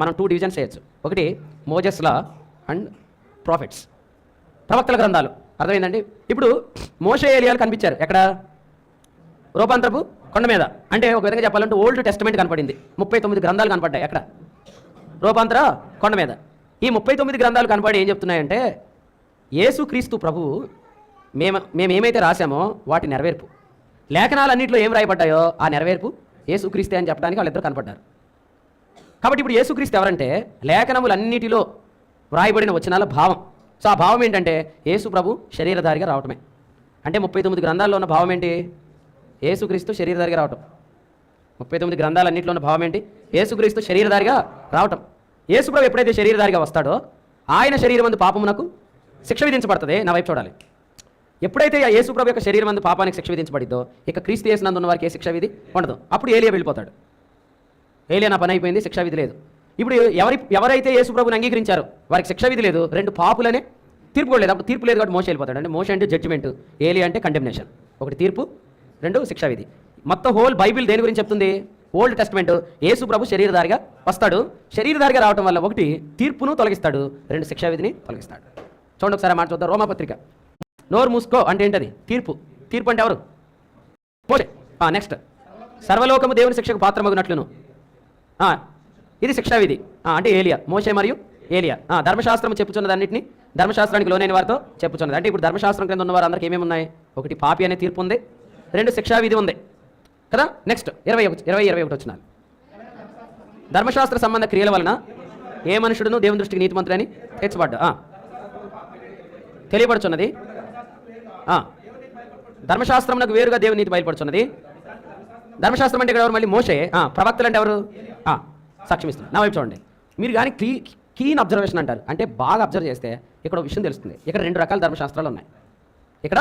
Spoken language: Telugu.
మనం టూ డివిజన్స్ చేయొచ్చు. ఒకటి మోజెస్ లా అండ్ ప్రాఫిట్స్ ప్రవక్తల గ్రంథాలు. అర్థమైందండి? ఇప్పుడు మోషే ఏరియాలు కనిపించారు. ఎక్కడ? రూపాంతరపు కొండ మీద. అంటే ఒక విధంగా చెప్పాలంటే ఓల్డ్ టెస్టిమెంట్ కనపడింది. ముప్పై తొమ్మిది గ్రంథాలు కనపడ్డాయి. ఎక్కడ? రూపాంతర కొండ మీద. ఈ ముప్పై తొమ్మిది గ్రంథాలు కనపడి ఏం చెప్తున్నాయంటే యేసుక్రీస్తు ప్రభువు మేము మేము ఏమైతే రాశామో వాటి నెరవేర్పు. లేఖనాలన్నింటిలో ఏం రాయబడ్డాయో ఆ నెరవేర్పు యేసుక్రీస్తే అని చెప్పడానికి వాళ్ళిద్దరు కనపడ్డారు. కాబట్టి ఇప్పుడు యేసుక్రీస్తు ఎవరంటే లేఖనములన్నిటిలో వ్రాయబడిన వచనాల భావం. సో ఆ భావం ఏంటంటే యేసు ప్రభు శరీరధారిగా రావటమే. అంటే ముప్పై తొమ్మిది గ్రంథాల్లో ఉన్న భావం ఏంటి? యేసుక్రీస్తు శరీరధారిగా రావటం. ముప్పై తొమ్మిది గ్రంథాలన్నింటిలో ఉన్న భావం ఏంటి? యేసుక్రీస్తు శరీరధారిగా రావటం. యేసుప్రభు ఎప్పుడైతే శరీరధారిగా వస్తాడో ఆయన శరీరం అందు పాపమునకు శిక్ష విధించబడుతుంది. నా వైపు చూడాలి. ఎప్పుడైతే ఆ యేసుప్రభు యొక్క శరీరం అందు పాపానికి శిక్ష విధించబడిద్దో ఇక క్రీస్తు యేసునందు ఉన్న వారికి ఏ శిక్ష విధి ఉండదు. అప్పుడు ఏలియా వెళ్ళిపోతాడు. ఏలే నా పని అయిపోయింది శిక్షా విధి లేదు. ఇప్పుడు ఎవరి ఎవరైతే యేసుప్రభుని అంగీకరించారో వారికి శిక్షా విధి లేదు రెండు పాపులనే తీర్పు కూడా లేదు. అప్పుడు తీర్పు లేదు కాబట్టి మోస వెళ్ళిపోతాడు. అంటే మోస అంటే జడ్జిమెంట్ ఏలి అంటే కండెమ్నేషన్ ఒకటి తీర్పు రెండు శిక్షా విధి. మొత్తం హోల్ బైబిల్ దేని గురించి చెప్తుంది? ఓల్డ్ టెస్ట్మెంట్ యేసు ప్రభు శరీరధారిగా వస్తాడు. శరీరధారిగా రావటం వల్ల ఒకటి తీర్పును తొలగిస్తాడు. రెండు శిక్షా విధిని తొలగిస్తాడు. చూడండి ఒకసారి మాట చూద్దాం. రోమాపత్రిక. నోరు మూసుకో అంటే ఏంటది? తీర్పు. తీర్పు అంటే ఎవరు? నెక్స్ట్ సర్వలోకము దేవుని శిక్షకు పాత్రమగునట్లును. ఆ, ఇది శిక్షావిధి అంటే ఏలియా మోషే మరియు ఏలియా. ఆ, ధర్మశాస్త్రం చెప్పుచున్నదన్నింటినీ ధర్మశాస్త్రానికి లోనైన వారితో చెప్పుచున్నది. అంటే ఇప్పుడు ధర్మశాస్త్రం కింద ఉన్న వారు ఏమేమి ఉన్నాయి? ఒకటి పాపి అనే తీర్పు ఉంది రెండు శిక్షావిధి ఉంది. కదా? నెక్స్ట్ ఇరవై ఒకటి ఇరవై ఇరవై ఒకటి వచ్చినారు. ధర్మశాస్త్ర సంబంధ క్రియల వలన ఏ మనుషుడును దేవుని దృష్టికి నీతిమంతుడని తీర్చబడ్డా ఆ. తెలియబడుచున్నది ఆ. ధర్మశాస్త్రమునకు వేరుగా దేవుని నీతి బయలుపడుచున్నది. ధర్మశాస్త్రం అంటే ఇక్కడ ఎవరు? మళ్ళీ మోసే ప్రవక్తలు అంటే ఎవరు? ఆ, సాక్ష్యం ఇస్తున్నారు నా వైపు చూడండి. మీరు కానీ క్లీ క్లీన్ అబ్జర్వేషన్ అంటారు. అంటే బాగా అబ్జర్వ్ చేస్తే ఇక్కడ విషయం తెలుస్తుంది. ఇక్కడ రెండు రకాల ధర్మశాస్త్రాలు ఉన్నాయి. ఇక్కడ